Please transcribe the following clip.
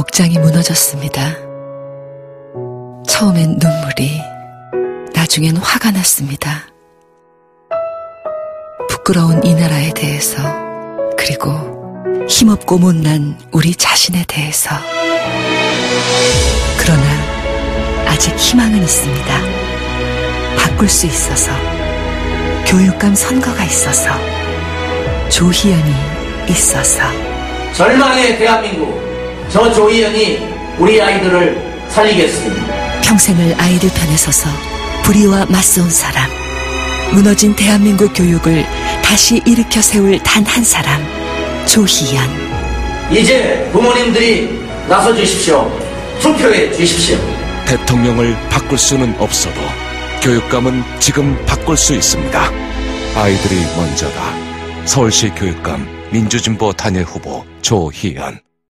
억장이 무너졌습니다. 처음엔 눈물이, 나중엔 화가 났습니다. 부끄러운 이 나라에 대해서, 그리고 힘없고 못난 우리 자신에 대해서. 그러나 아직 희망은 있습니다. 바꿀 수 있어서, 교육감 선거가 있어서, 조희연이 있어서. 절망의 대한민국 저 조희연이 우리 아이들을 살리겠습니다. 평생을 아이들 편에 서서 불의와 맞서온 사람. 무너진 대한민국 교육을 다시 일으켜 세울 단 한 사람. 조희연. 이제 부모님들이 나서 주십시오. 투표해 주십시오. 대통령을 바꿀 수는 없어도 교육감은 지금 바꿀 수 있습니다. 아이들이 먼저다. 서울시 교육감 민주진보 단일 후보 조희연.